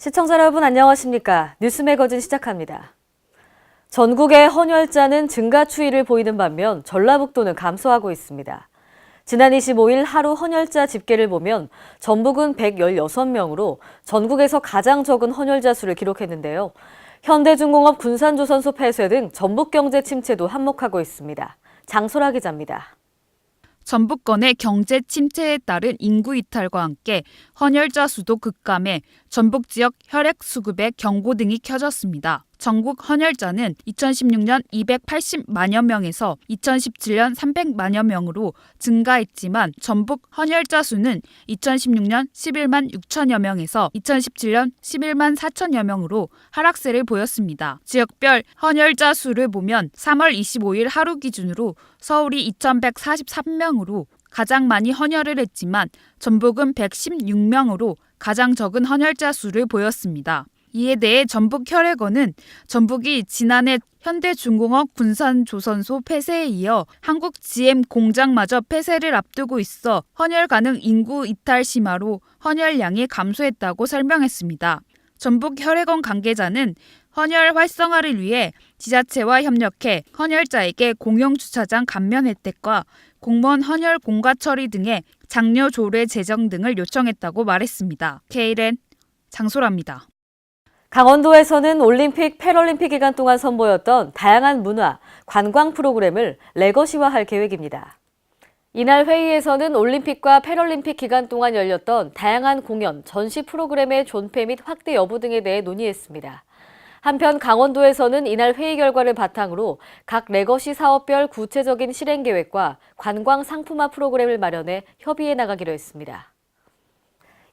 시청자 여러분 안녕하십니까? 뉴스 매거진 시작합니다. 전국의 헌혈자는 증가 추이를 보이는 반면 전라북도는 감소하고 있습니다. 지난 25일 하루 헌혈자 집계를 보면 전북은 116명으로 전국에서 가장 적은 헌혈자 수를 기록했는데요. 현대중공업 군산조선소 폐쇄 등 전북 경제 침체도 한몫하고 있습니다. 장소라 기자입니다. 전북권의 경제 침체에 따른 인구 이탈과 함께 헌혈자 수도 급감해 전북 지역 혈액 수급에 경고등이 켜졌습니다. 전국 헌혈자는 2016년 280만여 명에서 2017년 300만여 명으로 증가했지만 전북 헌혈자 수는 2016년 11만 6천여 명에서 2017년 11만 4천여 명으로 하락세를 보였습니다. 지역별 헌혈자 수를 보면 3월 25일 하루 기준으로 서울이 2,143명으로 가장 많이 헌혈을 했지만 전북은 116명으로 가장 적은 헌혈자 수를 보였습니다. 이에 대해 전북혈액원은 전북이 지난해 현대중공업 군산조선소 폐쇄에 이어 한국 GM 공장마저 폐쇄를 앞두고 있어 헌혈 가능 인구 이탈 심화로 헌혈량이 감소했다고 설명했습니다. 전북혈액원 관계자는 헌혈 활성화를 위해 지자체와 협력해 헌혈자에게 공용 주차장 감면 혜택과 공무원 헌혈 공과 처리 등의 장려 조례 제정 등을 요청했다고 말했습니다. KLN 장소라입니다. 강원도에서는 올림픽, 패럴림픽 기간 동안 선보였던 다양한 문화, 관광 프로그램을 레거시화할 계획입니다. 이날 회의에서는 올림픽과 패럴림픽 기간 동안 열렸던 다양한 공연, 전시 프로그램의 존폐 및 확대 여부 등에 대해 논의했습니다. 한편 강원도에서는 이날 회의 결과를 바탕으로 각 레거시 사업별 구체적인 실행 계획과 관광 상품화 프로그램을 마련해 협의해 나가기로 했습니다.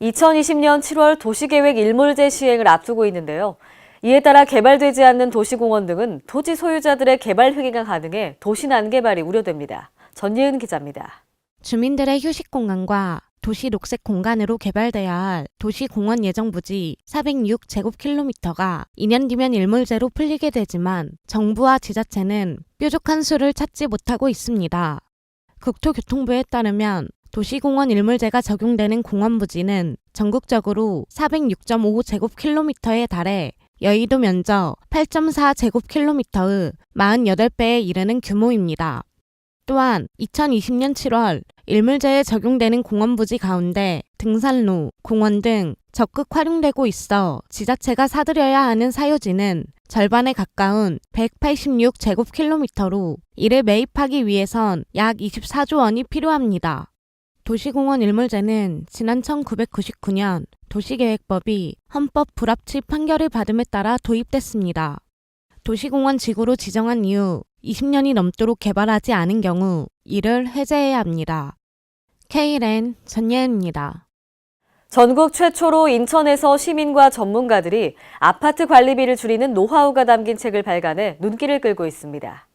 2020년 7월 도시계획 일몰제 시행을 앞두고 있는데요. 이에 따라 개발되지 않는 도시공원 등은 토지 소유자들의 개발 회계가 가능해 도시 난개발이 우려됩니다. 전예은 기자입니다. 주민들의 휴식 공간과 도시 녹색 공간으로 개발돼야 할 도시공원 예정 부지 406제곱킬로미터가 2년 뒤면 일몰제로 풀리게 되지만 정부와 지자체는 뾰족한 수를 찾지 못하고 있습니다. 국토교통부에 따르면 도시공원 일몰제가 적용되는 공원 부지는 전국적으로 406.5제곱킬로미터에 달해 여의도 면적 8.4제곱킬로미터의 48배에 이르는 규모입니다. 또한 2020년 7월 일몰제에 적용되는 공원 부지 가운데 등산로, 공원 등 적극 활용되고 있어 지자체가 사들여야 하는 사유지는 절반에 가까운 186제곱킬로미터로 이를 매입하기 위해선 약 24조 원이 필요합니다. 도시공원 일몰제는 지난 1999년 도시계획법이 헌법 불합치 판결을 받음에 따라 도입됐습니다. 도시공원 지구로 지정한 이후 20년이 넘도록 개발하지 않은 경우 이를 해제해야 합니다. KLN 전예은입니다. 전국 최초로 인천에서 시민과 전문가들이 아파트 관리비를 줄이는 노하우가 담긴 책을 발간해 눈길을 끌고 있습니다.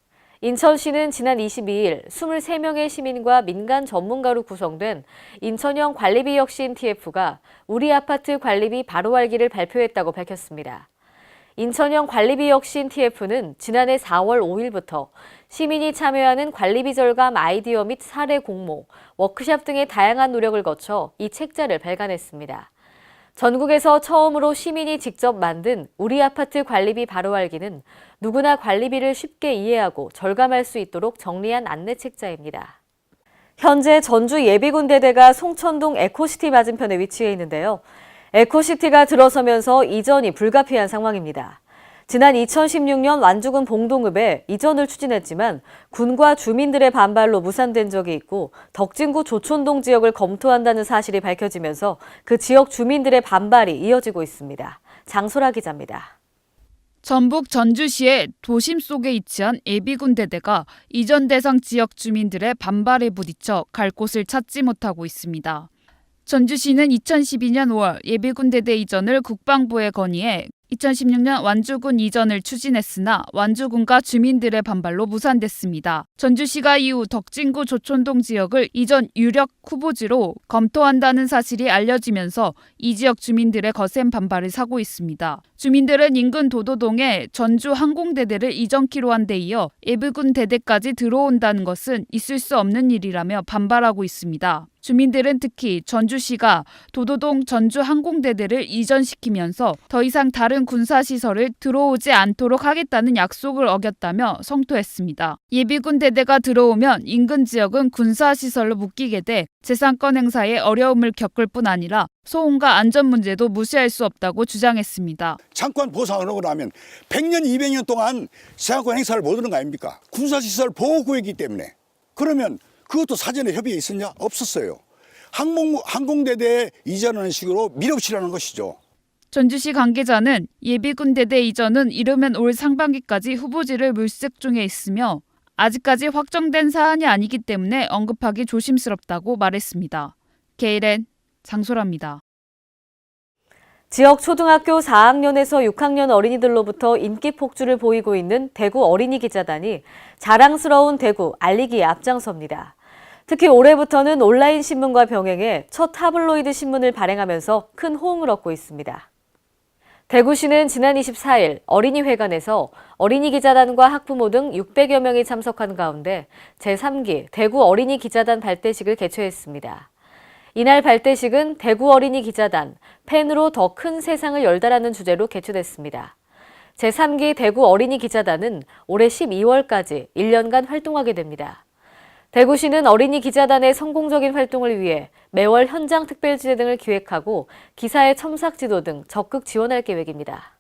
인천시는 지난 22일 23명의 시민과 민간 전문가로 구성된 인천형 관리비 혁신 TF가 우리 아파트 관리비 바로 알기를 발표했다고 밝혔습니다. 인천형 관리비 혁신 TF는 지난해 4월 5일부터 시민이 참여하는 관리비 절감 아이디어 및 사례 공모, 워크샵 등의 다양한 노력을 거쳐 이 책자를 발간했습니다. 전국에서 처음으로 시민이 직접 만든 우리 아파트 관리비 바로 알기는 누구나 관리비를 쉽게 이해하고 절감할 수 있도록 정리한 안내 책자입니다. 현재 전주 예비군대대가 송천동 에코시티 맞은편에 위치해 있는데요. 에코시티가 들어서면서 이전이 불가피한 상황입니다. 지난 2016년 완주군 봉동읍에 이전을 추진했지만 군과 주민들의 반발로 무산된 적이 있고 덕진구 조촌동 지역을 검토한다는 사실이 밝혀지면서 그 지역 주민들의 반발이 이어지고 있습니다. 장소라 기자입니다. 전북 전주시의 도심 속에 위치한 예비군 대대가 이전 대상 지역 주민들의 반발에 부딪혀 갈 곳을 찾지 못하고 있습니다. 전주시는 2012년 5월 예비군 대대 이전을 국방부에 건의해 2016년 완주군 이전을 추진했으나 완주군과 주민들의 반발로 무산됐습니다. 전주시가 이후 덕진구 조촌동 지역을 이전 유력 후보지로 검토한다는 사실이 알려지면서 이 지역 주민들의 거센 반발을 사고 있습니다. 주민들은 인근 도도동에 전주 항공대대를 이전키로 한 데 이어 예비군 대대까지 들어온다는 것은 있을 수 없는 일이라며 반발하고 있습니다. 주민들은 특히 전주시가 도도동 전주 항공대대를 이전시키면서 더 이상 다른 군사시설을 들어오지 않도록 하겠다는 약속을 어겼다며 성토했습니다. 예비군 대대가 들어오면 인근 지역은 군사시설로 묶이게 돼 재산권 행사에 어려움을 겪을 뿐 아니라 소음과 안전 문제도 무시할 수 없다고 주장했습니다. 장관 보상을 하고 나면 100년, 200년 동안 장관 행사를 못 하는 거 아닙니까? 군사시설 보호구역이기 때문에. 그러면 그것도 사전에 협의에 있었냐? 없었어요. 항공, 항공대대 이전하는 식으로 밀어붙이라는 것이죠. 전주시 관계자는 예비군 대대 이전은 이르면 올 상반기까지 후보지를 물색 중에 있으며 아직까지 확정된 사안이 아니기 때문에 언급하기 조심스럽다고 말했습니다. 게일엔 장소라입니다. 지역 초등학교 4학년에서 6학년 어린이들로부터 인기 폭주를 보이고 있는 대구 어린이 기자단이 자랑스러운 대구 알리기에 앞장섭니다. 특히 올해부터는 온라인 신문과 병행해 첫 타블로이드 신문을 발행하면서 큰 호응을 얻고 있습니다. 대구시는 지난 24일 어린이회관에서 어린이 기자단과 학부모 등 600여 명이 참석한 가운데 제3기 대구 어린이 기자단 발대식을 개최했습니다. 이날 발대식은 대구 어린이 기자단 팬으로 더 큰 세상을 열다라는 주제로 개최됐습니다. 제3기 대구 어린이 기자단은 올해 12월까지 1년간 활동하게 됩니다. 대구시는 어린이 기자단의 성공적인 활동을 위해 매월 현장 특별지대 등을 기획하고 기사의 첨삭 지도 등 적극 지원할 계획입니다.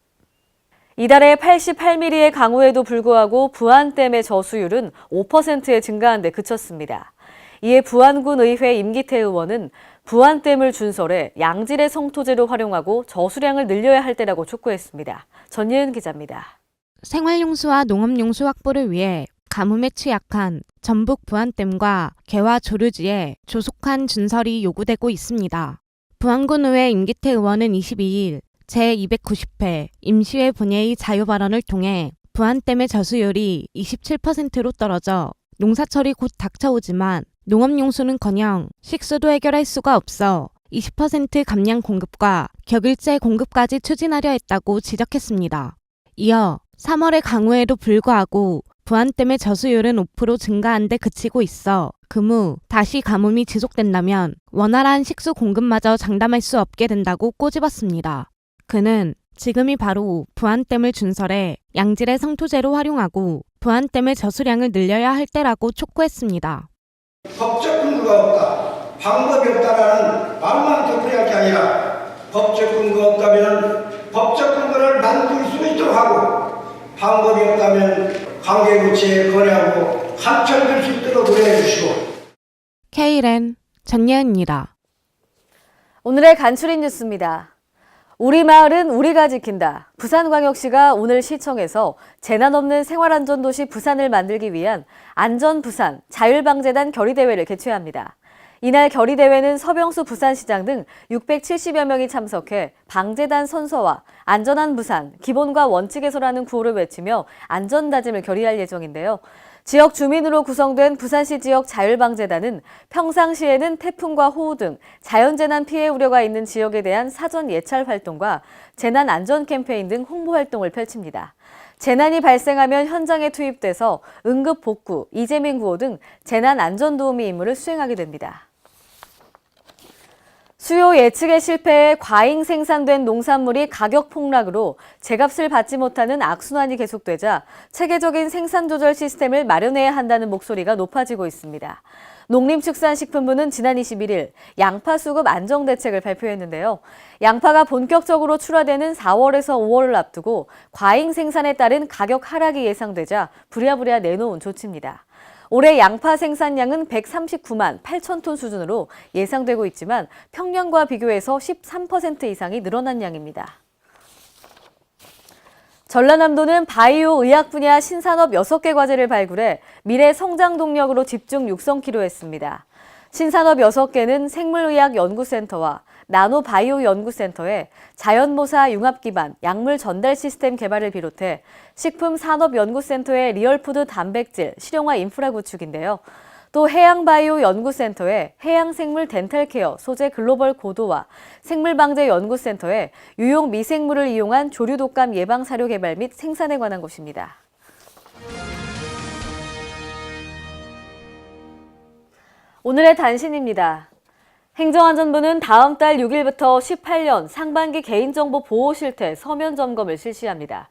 이달에 88mm의 강우에도 불구하고 부안댐의 저수율은 5%에 증가한 데 그쳤습니다. 이에 부안군 의회 임기태 의원은 부안댐을 준설해 양질의 성토제로 활용하고 저수량을 늘려야 할 때라고 촉구했습니다. 전예은 기자입니다. 생활용수와 농업용수 확보를 위해 가뭄에 취약한 전북 부안댐과 개화 조류지에 조속한 준설이 요구되고 있습니다. 부안군 의회 임기태 의원은 22일 제290회 임시회 본회의 자유 발언을 통해 부안댐의 저수율이 27%로 떨어져 농사철이 곧 닥쳐오지만 농업용수는커녕 식수도 해결할 수가 없어 20% 감량 공급과 격일제 공급까지 추진하려 했다고 지적했습니다. 이어 3월의 강우에도 불구하고 부안댐의 저수율은 5% 증가한 데 그치고 있어 그무 다시 가뭄이 지속된다면 원활한 식수 공급마저 장담할 수 없게 된다고 꼬집었습니다. 그는 지금이 바로 부안댐을 준설해 양질의 성토제로 활용하고 부안댐의 저수량을 늘려야 할 때라고 촉구했습니다. 법적 근거가 없다. 방법이 없다라는 말만 되풀이할 게 아니라 법적 근거 없다면 법적 근거를 만들 수 있도록 하고 방법이 없다면 관계부처에 거래하고 한철될 수 있도록 노력해 주시고 K랜 전예은입니다. 오늘의 간추린 뉴스입니다. 우리 마을은 우리가 지킨다. 부산광역시가 오늘 시청에서 재난 없는 생활안전도시 부산을 만들기 위한 안전부산 자율방재단 결의대회를 개최합니다. 이날 결의대회는 서병수 부산시장 등 670여 명이 참석해 방재단 선서와 안전한 부산, 기본과 원칙 에서라는 구호를 외치며 안전다짐을 결의할 예정인데요. 지역 주민으로 구성된 부산시 지역 자율방재단은 평상시에는 태풍과 호우 등 자연재난 피해 우려가 있는 지역에 대한 사전 예찰 활동과 재난 안전 캠페인 등 홍보 활동을 펼칩니다. 재난이 발생하면 현장에 투입돼서 응급 복구, 이재민 구호 등 재난 안전 도우미 임무를 수행하게 됩니다. 수요 예측에 실패해 과잉 생산된 농산물이 가격 폭락으로 제값을 받지 못하는 악순환이 계속되자 체계적인 생산 조절 시스템을 마련해야 한다는 목소리가 높아지고 있습니다. 농림축산식품부는 지난 21일 양파 수급 안정 대책을 발표했는데요. 양파가 본격적으로 출하되는 4월에서 5월을 앞두고 과잉 생산에 따른 가격 하락이 예상되자 부랴부랴 내놓은 조치입니다. 올해 양파 생산량은 139만 8천 톤 수준으로 예상되고 있지만 평년과 비교해서 13% 이상이 늘어난 양입니다. 전라남도는 바이오 의학 분야 신산업 6개 과제를 발굴해 미래 성장 동력으로 집중 육성키로 했습니다. 신산업 6개는 생물의학 연구센터와 나노바이오 연구센터에 자연모사 융합 기반 약물 전달 시스템 개발을 비롯해 식품산업연구센터의 리얼푸드 단백질 실용화 인프라 구축인데요. 또 해양바이오 연구센터의 해양생물 덴탈케어 소재 글로벌 고도화, 생물방제 연구센터의 유용 미생물을 이용한 조류 독감 예방 사료 개발 및 생산에 관한 곳입니다. 오늘의 단신입니다. 행정안전부는 다음 달 6일부터 18년 상반기 개인정보 보호 실태 서면 점검을 실시합니다.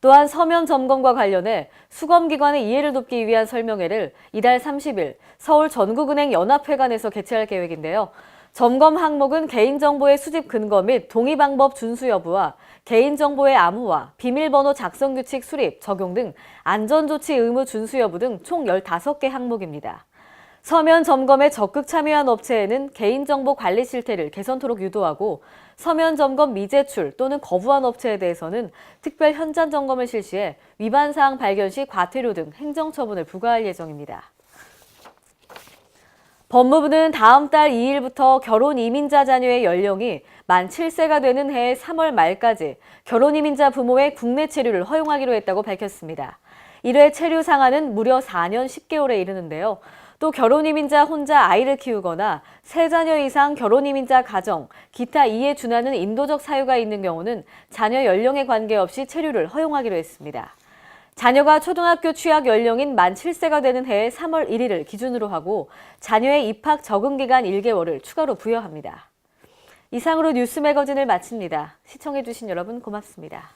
또한 서면 점검과 관련해 수검기관의 이해를 돕기 위한 설명회를 이달 30일 서울 전국은행 연합회관에서 개최할 계획인데요. 점검 항목은 개인정보의 수집 근거 및 동의 방법 준수 여부와 개인정보의 암호화, 비밀번호 작성 규칙 수립, 적용 등 안전조치 의무 준수 여부 등 총 15개 항목입니다. 서면 점검에 적극 참여한 업체에는 개인정보 관리 실태를 개선토록 유도하고 서면 점검 미제출 또는 거부한 업체에 대해서는 특별 현장 점검을 실시해 위반 사항 발견 시 과태료 등 행정 처분을 부과할 예정입니다. 법무부는 다음 달 2일부터 결혼 이민자 자녀의 연령이 만 7세가 되는 해의 3월 말까지 결혼 이민자 부모의 국내 체류를 허용하기로 했다고 밝혔습니다. 1회 체류 상한은 무려 4년 10개월에 이르는데요. 또 결혼 이민자 혼자 아이를 키우거나 세 자녀 이상 결혼 이민자 가정, 기타 이에 준하는 인도적 사유가 있는 경우는 자녀 연령에 관계없이 체류를 허용하기로 했습니다. 자녀가 초등학교 취학 연령인 만 7세가 되는 해의 3월 1일을 기준으로 하고 자녀의 입학 적응 기간 1개월을 추가로 부여합니다. 이상으로 뉴스 매거진을 마칩니다. 시청해주신 여러분 고맙습니다.